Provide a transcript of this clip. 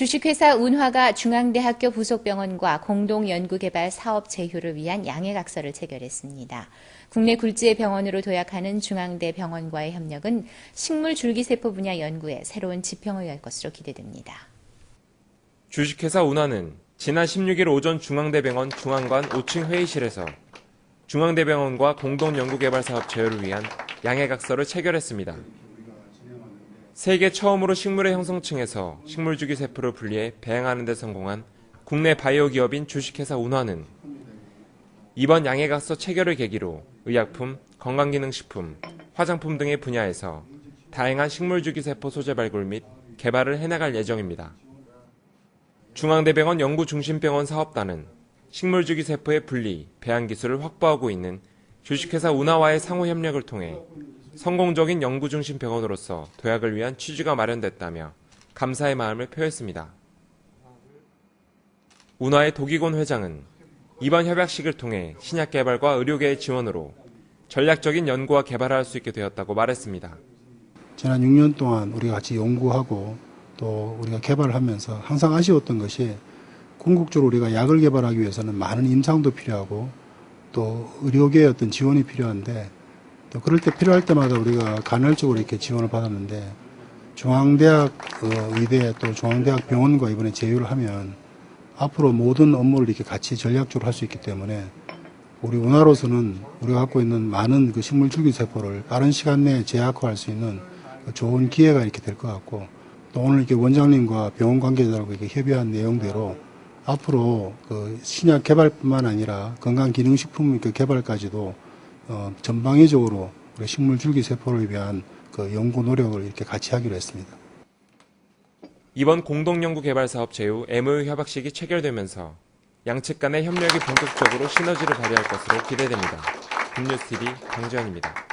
주식회사 운화가 중앙대학교 부속병원과 공동연구개발 사업 제휴를 위한 양해각서를 체결했습니다. 국내 굴지의 병원으로 도약하는 중앙대 병원과의 협력은 식물 줄기세포 분야 연구에 새로운 지평을 열 것으로 기대됩니다. 주식회사 운하는 지난 16일 오전 중앙대병원 중앙관 5층 회의실에서 중앙대병원과 공동연구개발 사업 제휴를 위한 양해각서를 체결했습니다. 세계 처음으로 식물의 형성층에서 식물주기 세포를 분리해 배양하는 데 성공한 국내 바이오 기업인 주식회사 운화는 이번 양해각서 체결을 계기로 의약품, 건강기능식품, 화장품 등의 분야에서 다양한 식물주기 세포 소재 발굴 및 개발을 해나갈 예정입니다. 중앙대병원 연구중심병원 사업단은 식물주기 세포의 분리, 배양 기술을 확보하고 있는 주식회사 운하와의 상호 협력을 통해 성공적인 연구중심 병원으로서 도약을 위한 취지가 마련됐다며 감사의 마음을 표했습니다. 운하의 도기곤 회장은 이번 협약식을 통해 신약 개발과 의료계의 지원으로 전략적인 연구와 개발을 할 수 있게 되었다고 말했습니다. 지난 6년 동안 우리가 같이 연구하고 또 우리가 개발을 하면서 항상 아쉬웠던 것이 궁극적으로 우리가 약을 개발하기 위해서는 많은 임상도 필요하고 또 의료계의 어떤 지원이 필요한데 또 그럴 때 필요할 때마다 우리가 간헐적으로 이렇게 지원을 받았는데 중앙대학 어, 의대 또 중앙대학 병원과 이번에 제휴를 하면 앞으로 모든 업무를 이렇게 같이 전략적으로 할 수 있기 때문에 우리 운하로서는 우리가 갖고 있는 많은 그 식물 줄기 세포를 빠른 시간 내에 재학화할 수 있는 그 좋은 기회가 이렇게 될 것 같고 또 오늘 이렇게 원장님과 병원 관계자들과 이렇게 협의한 내용대로 앞으로 그 신약 개발뿐만 아니라 건강 기능식품 그 개발까지도 어, 전방위적으로 식물 줄기 세포를 위한 그 연구 노력을 이렇게 같이 하기로 했습니다. 이번 공동연구개발 사업 제휴 MOU 협약식이 체결되면서 양측 간의 협력이 본격적으로 시너지를 발휘할 것으로 기대됩니다. 굿뉴스TV 강지현입니다.